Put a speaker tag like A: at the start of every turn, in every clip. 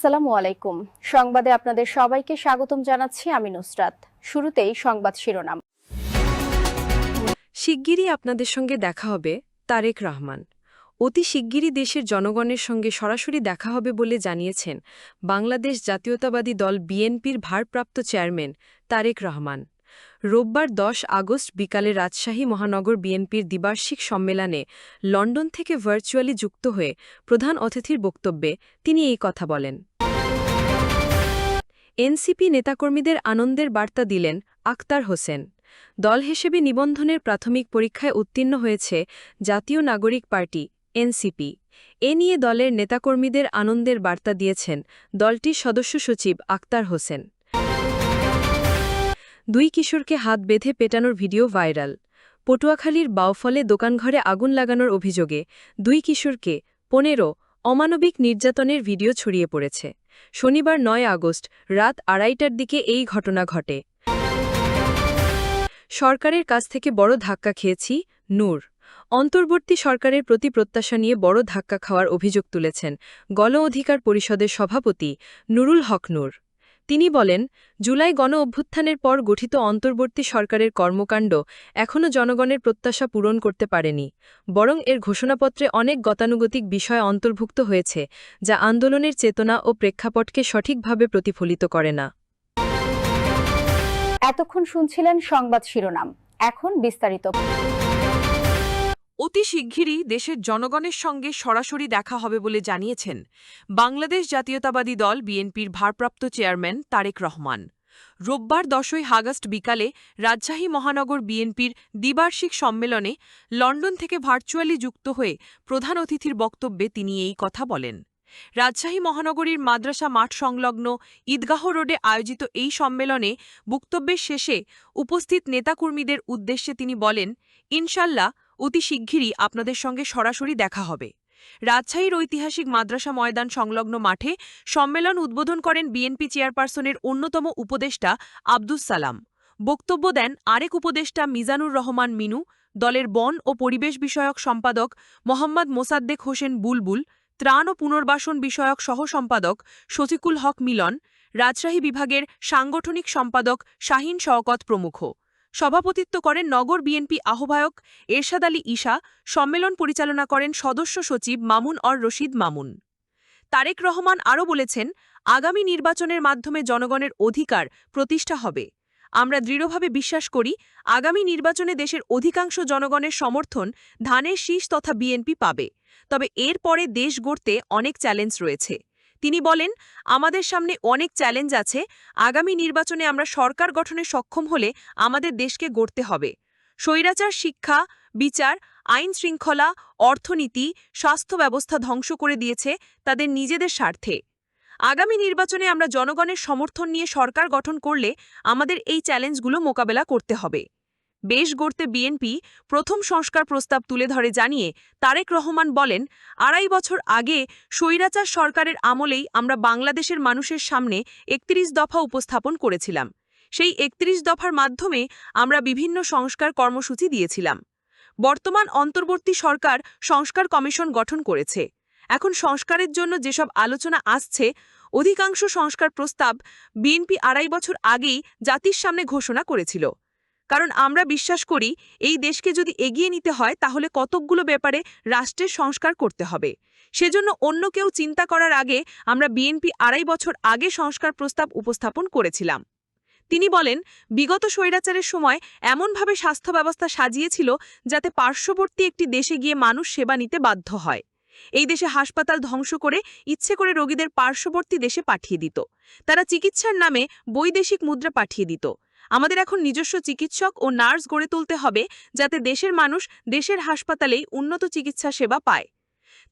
A: আসসালামু আলাইকুম। সংবাদে আপনাদের সবাইকে স্বাগতম জানাচ্ছি আমি নুসরাত। শুরুতেই সংবাদ শিরোনাম।
B: শিগগিরই আপনাদের সঙ্গে দেখা হবে তারেক রহমান। অতি শিগগিরই দেশের জনগণের সঙ্গে সরাসরি দেখা হবে বলে জানিয়েছেন বাংলাদেশ জাতীয়তাবাদী দল বিএনপির ভারপ্রাপ্ত চেয়ারম্যান তারেক রহমান। রোববার দশ আগস্ট বিকালে রাজশাহী মহানগর বিএনপির দ্বিবার্ষিক সম্মেলনে লন্ডন থেকে ভার্চুয়ালি যুক্ত হয়ে প্রধান অতিথির বক্তব্যে তিনি এই কথা বলেন। এনসিপি নেতাকর্মীদের আনন্দের বার্তা দিলেন আক্তার হোসেন। দল হিসেবে নিবন্ধনের প্রাথমিক পরীক্ষায় উত্তীর্ণ হয়েছে জাতীয় নাগরিক পার্টি, এনসিপি। এ নিয়ে দলের নেতাকর্মীদের আনন্দের বার্তা দিয়েছেন দলটির সদস্য সচিব আক্তার হোসেন। দুই কিশোরকে হাত বেঁধে পেটানোর ভিডিও ভাইরাল। পটুয়াখালীর বাউফলে দোকানঘরে আগুন লাগানোর অভিযোগে দুই কিশোরকে পনেরো অমানবিক নির্যাতনের ভিডিও ছড়িয়ে পড়েছে। শনিবার নয় আগস্ট, রাত আড়াইটার দিকে এই ঘটনা ঘটে। সরকারের কাছ থেকে বড় ধাক্কা খেয়েছি, নূর। অন্তর্বর্তী সরকারের প্রতি প্রত্যাশা নিয়ে বড় ধাক্কা খাওয়ার অভিযোগ তুলেছেন গণ অধিকার পরিষদের সভাপতি নুরুল হক নূর। তিনি বলেন, জুলাই গণ অভ্যুত্থানের পর গঠিত অন্তর্বর্তী সরকারের কর্মকাণ্ড এখনও জনগণের প্রত্যাশা পূরণ করতে পারেনি, বরং এর ঘোষণাপত্রে অনেক গতানুগতিক বিষয় অন্তর্ভুক্ত হয়েছে, যা আন্দোলনের চেতনা ও প্রেক্ষাপটকে সঠিকভাবে প্রতিফলিত করে না।
A: এতক্ষণ শুনছিলেন সংবাদ শিরোনাম, এখন বিস্তারিত।
C: অতি শিগগিরই দেশের জনগণের সঙ্গে সরাসরি দেখা হবে বলে জানিয়েছেন বাংলাদেশ জাতীয়তাবাদী দল বিএনপির ভারপ্রাপ্ত চেয়ারম্যান তারেক রহমান। রোববার দশই আগস্ট বিকালে রাজশাহী মহানগর বিএনপির দ্বিবার্ষিক সম্মেলনে লন্ডন থেকে ভার্চুয়ালি যুক্ত হয়ে প্রধান অতিথির বক্তব্যে তিনি এই কথা বলেন। রাজশাহী মহানগরীর মাদ্রাসা মাঠ সংলগ্ন ঈদগাহ রোডে আয়োজিত এই সম্মেলনে বক্তব্যের শেষে উপস্থিত নেতাকর্মীদের উদ্দেশ্যে তিনি বলেন, ইনশাল্লাহ অতি শিগগিরই আপনাদের সঙ্গে সরাসরি দেখা হবে। রাজশাহীর ঐতিহাসিক মাদ্রাসা ময়দান সংলগ্ন মাঠে সম্মেলন উদ্বোধন করেন বিএনপি চেয়ারপারসনের অন্যতম উপদেষ্টা আব্দুস সালাম। বক্তব্য দেন আরেক উপদেষ্টা মিজানুর রহমান মিনু, দলের বন ও পরিবেশ বিষয়ক সম্পাদক মোহাম্মদ মোসাদ্দেক হোসেন বুলবুল, ত্রাণ ও পুনর্বাসন বিষয়ক সহ সম্পাদক শফিকুল হক মিলন, রাজশাহী বিভাগের সাংগঠনিক সম্পাদক শাহিন শওকত প্রমুখ। সভাপতিত্ব করেন নগর বিএনপি আহ্বায়ক এরশাদ আলী ঈশা, সম্মেলন পরিচালনা করেন সদস্য সচিব মামুন অর রশিদ মামুন। তারেক রহমান আরও বলেছেন, আগামী নির্বাচনের মাধ্যমে জনগণের অধিকার প্রতিষ্ঠা হবে। আমরা দৃঢ়ভাবে বিশ্বাস করি, আগামী নির্বাচনে দেশের অধিকাংশ জনগণের সমর্থন ধানের শীষ তথা বিএনপি পাবে। তবে এর পরে দেশ গড়তে অনেক চ্যালেঞ্জ রয়েছে। তিনি বলেন, আমাদের সামনে অনেক চ্যালেঞ্জ আছে। আগামী নির্বাচনে আমরা সরকার গঠনে সক্ষম হলে আমাদের দেশকে গড়তে হবে। স্বৈরাচার, শিক্ষা, বিচার, আইন শৃঙ্খলা, অর্থনীতি, স্বাস্থ্য ব্যবস্থা ধ্বংস করে দিয়েছে তাদের নিজেদের স্বার্থে। আগামী নির্বাচনে আমরা জনগণের সমর্থন নিয়ে সরকার গঠন করলে আমাদের এই চ্যালেঞ্জগুলো মোকাবেলা করতে হবে। বেশ গড়তে বিএনপি প্রথম সংস্কার প্রস্তাব তুলে ধরে জানিয়ে তারেক রহমান বলেন, আড়াই বছর আগে স্বৈরাচার সরকারের আমলেই আমরা বাংলাদেশের মানুষের সামনে একত্রিশ দফা উপস্থাপন করেছিলাম। সেই একত্রিশ দফার মাধ্যমে আমরা বিভিন্ন সংস্কার কর্মসূচি দিয়েছিলাম। বর্তমান অন্তর্বর্তী সরকার সংস্কার কমিশন গঠন করেছে। এখন সংস্কারের জন্য যেসব আলোচনা আসছে, অধিকাংশ সংস্কার প্রস্তাব বিএনপি আড়াই বছর আগেই জাতির সামনে ঘোষণা করেছিল। কারণ আমরা বিশ্বাস করি এই দেশকে যদি এগিয়ে নিতে হয়, তাহলে কতকগুলো ব্যাপারে রাষ্ট্রের সংস্কার করতে হবে। সেজন্য অন্য কেউ চিন্তা করার আগে আমরা বিএনপি আড়াই বছর আগে সংস্কার প্রস্তাব উপস্থাপন করেছিলাম। তিনি বলেন, বিগত স্বৈরাচারের সময় এমনভাবে স্বাস্থ্য ব্যবস্থা সাজিয়েছিল যাতে পার্শ্ববর্তী একটি দেশে গিয়ে মানুষ সেবা নিতে বাধ্য হয়। এই দেশে হাসপাতাল ধ্বংস করে ইচ্ছে করে রোগীদের পার্শ্ববর্তী দেশে পাঠিয়ে দিত। তারা চিকিৎসার নামে বৈদেশিক মুদ্রা পাঠিয়ে দিত। আমাদের এখন নিজস্ব চিকিৎসক ও নার্স গড়ে তুলতে হবে যাতে দেশের মানুষ দেশের হাসপাতালেই উন্নত চিকিৎসা সেবা পায়।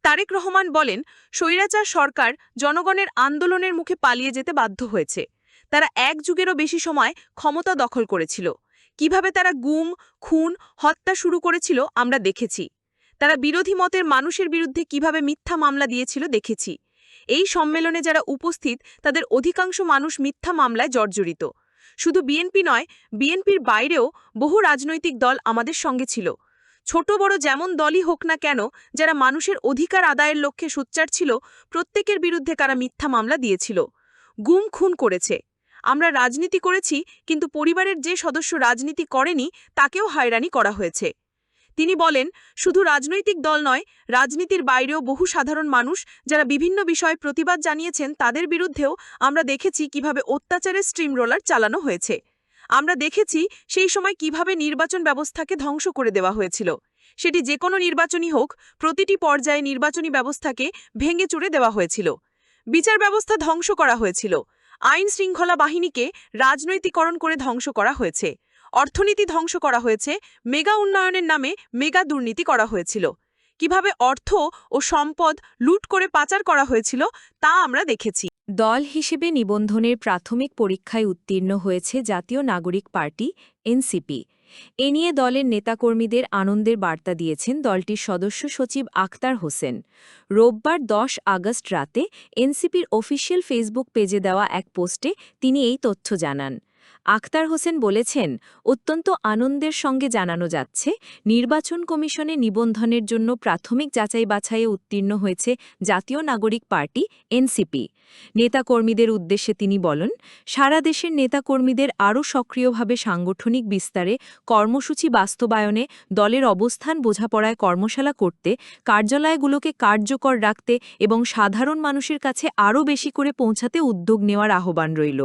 C: তারেক রহমান বলেন, স্বৈরাচার সরকার জনগণের আন্দোলনের মুখে পালিয়ে যেতে বাধ্য হয়েছে। তারা এক যুগেরও বেশি সময় ক্ষমতা দখল করেছিল। কীভাবে তারা গুম, খুন, হত্যা শুরু করেছিল আমরা দেখেছি। তারা বিরোধী মতের মানুষের বিরুদ্ধে কীভাবে মিথ্যা মামলা দিয়েছিল দেখেছি। এই সম্মেলনে যারা উপস্থিত, তাদের অধিকাংশ মানুষ মিথ্যা মামলায় জর্জরিত। শুধু বিএনপি নয়, বিএনপির বাইরেও বহু রাজনৈতিক দল আমাদের সঙ্গে ছিল। ছোট বড় যেমন দলই হোক না কেন, যারা মানুষের অধিকার আদায়ের লক্ষ্যে সোচ্চার ছিল, প্রত্যেকের বিরুদ্ধে কারা মিথ্যা মামলা দিয়েছিল। গুম খুন করেছে। আমরা রাজনীতি করেছি, কিন্তু পরিবারের যে সদস্য রাজনীতি করেনি, তাকেও হয়রানি করা হয়েছে। তিনি বলেন, শুধু রাজনৈতিক দল নয়, রাজনীতির বাইরেও বহু সাধারণ মানুষ যারা বিভিন্ন বিষয়ে প্রতিবাদ জানিয়েছেন তাদের বিরুদ্ধেও আমরা দেখেছি কীভাবে অত্যাচারের স্ট্রিম রোলার চালানো হয়েছে। আমরা দেখেছি সেই সময় কীভাবে নির্বাচন ব্যবস্থাকে ধ্বংস করে দেওয়া হয়েছিল। সেটি যে কোনো নির্বাচনই হোক, প্রতিটি পর্যায়ে নির্বাচনী ব্যবস্থাকে ভেঙে চুড়ে দেওয়া হয়েছিল। বিচার ব্যবস্থা ধ্বংস করা হয়েছিল। আইন শৃঙ্খলা বাহিনীকে রাজনৈতিকরণ করে ধ্বংস করা হয়েছে। অর্থনীতি ধ্বংস করা হয়েছে, মেগা উন্নয়নের নামে মেগা দুর্নীতি করা হয়েছিল। কীভাবে অর্থ ও সম্পদ লুট করে পাচার করা হয়েছিল, তা আমরা দেখেছি।
B: দল হিসেবে নিবন্ধনের প্রাথমিক পরীক্ষায় উত্তীর্ণ হয়েছে জাতীয় নাগরিক পার্টি, এনসিপি। এ নিয়ে দলের নেতাকর্মীদের আনন্দের বার্তা দিয়েছেন দলটির সদস্য সচিব আক্তার হোসেন। রোববার দশ আগস্ট রাতে এনসিপির অফিসিয়াল ফেসবুক পেজে দেওয়া এক পোস্টে তিনি এই তথ্য জানান। আক্তার হোসেন বলেছেন, অত্যন্ত আনন্দের সঙ্গে জানানো যাচ্ছে, নির্বাচন কমিশনে নিবন্ধনের জন্য প্রাথমিক যাচাই বাছাইয়ে উত্তীর্ণ হয়েছে জাতীয় নাগরিক পার্টি, এনসিপি। নেতাকর্মীদের উদ্দেশ্যে তিনি বলেন, সারা দেশের নেতাকর্মীদের আরও সক্রিয়ভাবে সাংগঠনিক বিস্তারে কর্মসূচি বাস্তবায়নে দলের অবস্থান বোঝাপড়ায় কর্মশালা করতে, কার্যালয়গুলোকে কার্যকর রাখতে এবং সাধারণ মানুষের কাছে আরও বেশি করে পৌঁছাতে উদ্যোগ নেওয়ার আহ্বান রইল।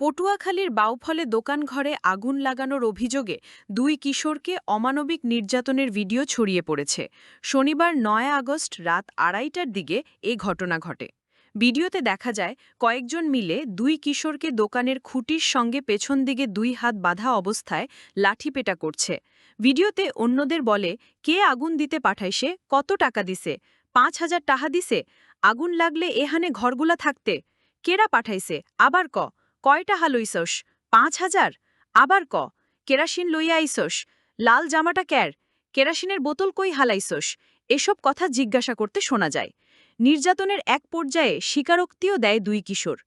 C: পটুয়াখালীর বাউফলে দোকানঘরে আগুন লাগানোর অভিযোগে দুই কিশোরকে অমানবিক নির্যাতনের ভিডিও ছড়িয়ে পড়েছে। শনিবার নয় আগস্ট রাত আড়াইটার দিকে এ ঘটনা ঘটে। ভিডিওতে দেখা যায়, কয়েকজন মিলে দুই কিশোরকে দোকানের খুঁটির সঙ্গে পেছন দিকে দুই হাত বাঁধা অবস্থায় লাঠিপেটা করছে। ভিডিওতে অন্যদের বলে, কে আগুন দিতে পাঠাইছে কত টাকা দিছে? পাঁচ হাজার টাকা দিছে? আগুন লাগলে এহানে ঘরগুলা থাকতে। কেরা পাঠাইছে? আবার ক? কয়টা হালইছস পাঁচ হাজার? আবার ক? কেরাসিন লইয়া আইসস লাল জামাটা ক্যার? কেরাসিনের বোতল কই হালাইছস? এসব কথা জিজ্ঞাসা করতে শোনা যায়। নির্যাতনের এক পর্যায়ে স্বীকারোক্তিও দেয় দুই কিশোর।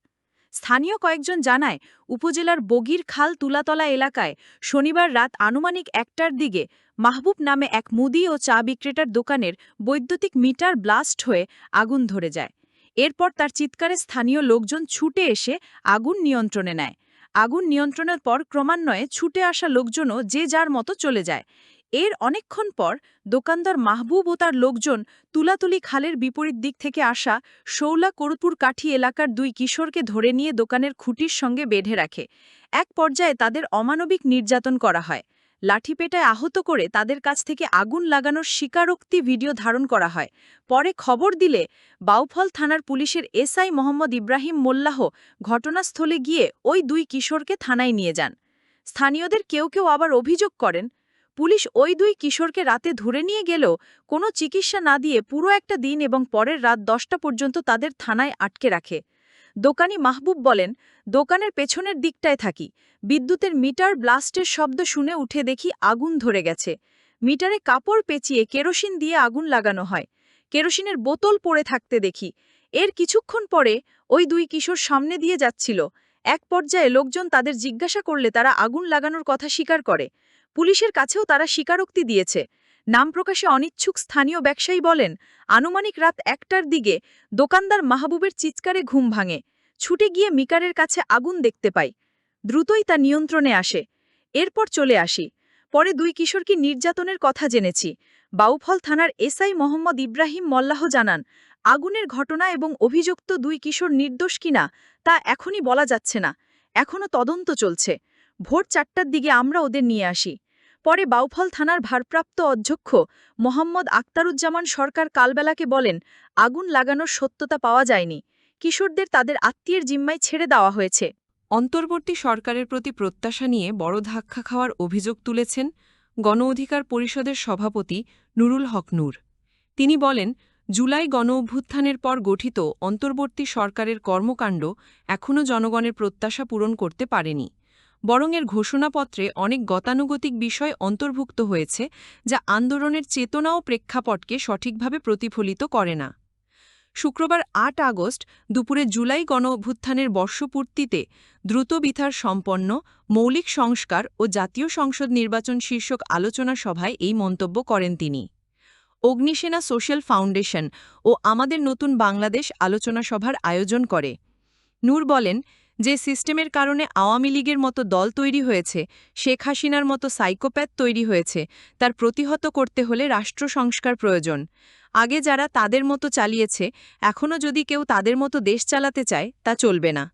C: স্থানীয় কয়েকজন জানায়, উপজেলার বগির খাল তুলাতলা এলাকায় শনিবার রাত আনুমানিক একটার দিকে মাহবুব নামে এক মুদি ও চা বিক্রেতার দোকানের বৈদ্যুতিক মিটার ব্লাস্ট হয়ে আগুন ধরে যায়। এরপর তার চিৎকারে স্থানীয় লোকজন ছুটে এসে আগুন নিয়ন্ত্রণে নেয়। আগুন নিয়ন্ত্রণের পর ক্রমান্বয়ে ছুটে আসা লোকজনও যে যার মতো চলে যায়। এর অনেকক্ষণ পর দোকানদার মাহবুব ও তার লোকজন তুলাতুলি খালের বিপরীত দিক থেকে আসা শৌলা করুপুর কাঠি এলাকার দুই কিশোরকে ধরে নিয়ে দোকানের খুঁটির সঙ্গে বেঁধে রাখে। এক পর্যায়ে তাদের অমানবিক নির্যাতন করা হয়। লাঠিপেটায় আহত করে তাদের কাছ থেকে আগুন লাগানোর স্বীকারোক্তি ভিডিও ধারণ করা হয়। পরে খবর দিলে বাউফল থানার পুলিশের এসআই মোহাম্মদ ইব্রাহিম মোল্লাহ ঘটনাস্থলে গিয়ে ওই দুই কিশোরকে থানায় নিয়ে যান। স্থানীয়দের কেউ কেউ আবার অভিযোগ করেন, পুলিশ ওই দুই কিশোরকে রাতে ধরে নিয়ে গেলেও কোনো চিকিৎসা না দিয়ে পুরো একটা দিন এবং পরের রাত দশটা পর্যন্ত তাদের থানায় আটকে রাখে। দোকানি মাহবুব বলেন, দোকানের পেছনের দিকটায় থাকি। বিদ্যুতের মিটার ব্লাস্টের শব্দ শুনে উঠে দেখি আগুন ধরে গেছে। মিটারে কাপড় পেঁচিয়ে কেরোসিন দিয়ে আগুন লাগানো হয়। কেরোসিনের বোতল পড়ে থাকতে দেখি। এর কিছুক্ষণ পরে ওই দুই কিশোর সামনে দিয়ে যাচ্ছিল। এক পর্যায়ে লোকজন তাদের জিজ্ঞাসা করলে তারা আগুন লাগানোর কথা স্বীকার করে। পুলিশের কাছেও তারা স্বীকারোক্তি দিয়েছে। নাম প্রকাশে অনিচ্ছুক স্থানীয় ব্যবসায়ী বলেন, আনুমানিক রাত একটার দিকে দোকানদার মাহবুবের চিৎকারে ঘুম ভাঙে। ছুটে গিয়ে মিকারের কাছে আগুন দেখতে পাই। দ্রুতই তা নিয়ন্ত্রণে আসে। এরপর চলে আসি। পরে দুই কিশোরকে নির্যাতনের কথা জেনেছি। বাউফল থানার এসআই মোহাম্মদ ইব্রাহিম মল্লাহ জানান, আগুনের ঘটনা এবং অভিযুক্ত দুই কিশোর নির্দোষ কিনা তা এখনই বলা যাচ্ছে না। এখনও তদন্ত চলছে। ভোর চারটার দিকে আমরা ওদের নিয়ে আসি। পরে বাউফল থানার ভারপ্রাপ্ত অধ্যক্ষ মোহাম্মদ আক্তারুজ্জামান সরকার কালবেলাকে বলেন, আগুন লাগানোর সত্যতা পাওয়া যায়নি। কিশোরদের তাদের আত্মীয়ের জিম্মায় ছেড়ে দেওয়া হয়েছে।
B: অন্তর্বর্তী সরকারের প্রতি প্রত্যাশা নিয়ে বড় ধাক্কা খাওয়ার অভিযোগ তুলেছেন গণ অধিকার পরিষদের সভাপতি নুরুল হক নূর। তিনি বলেন, জুলাই গণ অভ্যুত্থানের পর গঠিত অন্তর্বর্তী সরকারের কর্মকাণ্ড এখনও জনগণের প্রত্যাশা পূরণ করতে পারেনি। বরং এর ঘোষণাপত্রে অনেক গতানুগতিক বিষয় অন্তর্ভুক্ত হয়েছে, যা আন্দোলনের চেতনা ও প্রেক্ষাপটকে সঠিকভাবে প্রতিফলিত করে না।
C: শুক্রবার আট আগস্ট, দুপুরে জুলাই গণ অভ্যুত্থানের বর্ষপূর্তিতে দ্রুত বিথার সম্পন্ন, মৌলিক সংস্কার ও জাতীয় সংসদ নির্বাচন শীর্ষক আলোচনা সভায় এই মন্তব্য করেন তিনি। অগ্নিসেনা সোশ্যাল ফাউন্ডেশন ও আমাদের নতুন বাংলাদেশ আলোচনা সভার আয়োজন করে। নূর বলেন যে সিস্টেমের কারণে আওয়ামী লীগের মতো দল তৈরি হয়েছে, শেখ হাসিনার মতো সাইকোপ্যাথ তৈরি হয়েছে, তার প্রতিহত করতে হলে রাষ্ট্র সংস্কার প্রয়োজন। আগে যারা তাদের মতো চালিয়েছে এখনও যদি কেউ তাদের মতো দেশ চালাতে চায়, তা চলবে না।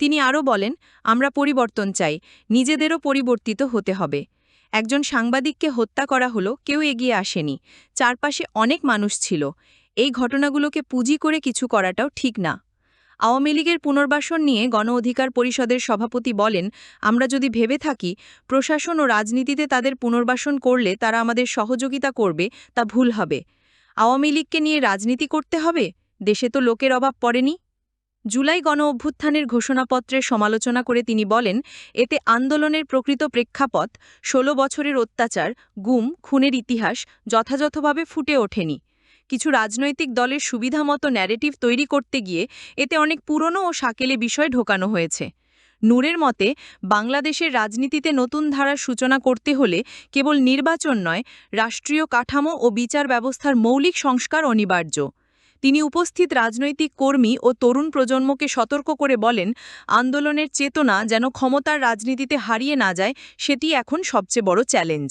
C: তিনি আরও বলেন, আমরা পরিবর্তন চাই, নিজেদেরও পরিবর্তিত হতে হবে। একজন সাংবাদিককে হত্যা করা হলো, কেউ এগিয়ে আসেনি। চারপাশে অনেক মানুষ ছিল। এই ঘটনাগুলোকে পুঁজি করে কিছু করাটাও ঠিক না। আওয়ামী লীগের পুনর্বাসন নিয়ে গণ অধিকার পরিষদের সভাপতি বলেন, আমরা যদি ভেবে থাকি প্রশাসন ও রাজনীতিতে তাদের পুনর্বাসন করলে তারা আমাদের সহযোগিতা করবে, তা ভুল হবে। আওয়ামী লীগকে নিয়ে রাজনীতি করতে হবে? দেশে তো লোকের অভাব পড়েনি। জুলাই গণ অভ্যুত্থানের ঘোষণাপত্রের সমালোচনা করে তিনি বলেন, এতে আন্দোলনের প্রকৃত প্রেক্ষাপট ১৬ বছরের অত্যাচার, গুম, খুনের ইতিহাস যথাযথভাবে ফুটে ওঠেনি। কিছু রাজনৈতিক দলের সুবিধামতো ন্যারেটিভ তৈরি করতে গিয়ে এতে অনেক পুরনো ও সাকেলে বিষয় ঢোকানো হয়েছে। নূরের মতে, বাংলাদেশের রাজনীতিতে নতুন ধারার সূচনা করতে হলে কেবল নির্বাচন নয়, রাষ্ট্রীয় কাঠামো ও বিচার ব্যবস্থার মৌলিক সংস্কার অনিবার্য। তিনি উপস্থিত রাজনৈতিক কর্মী ও তরুণ প্রজন্মকে সতর্ক করে বলেন, আন্দোলনের চেতনা যেন ক্ষমতার রাজনীতিতে হারিয়ে না যায়, সেটি এখন সবচেয়ে বড় চ্যালেঞ্জ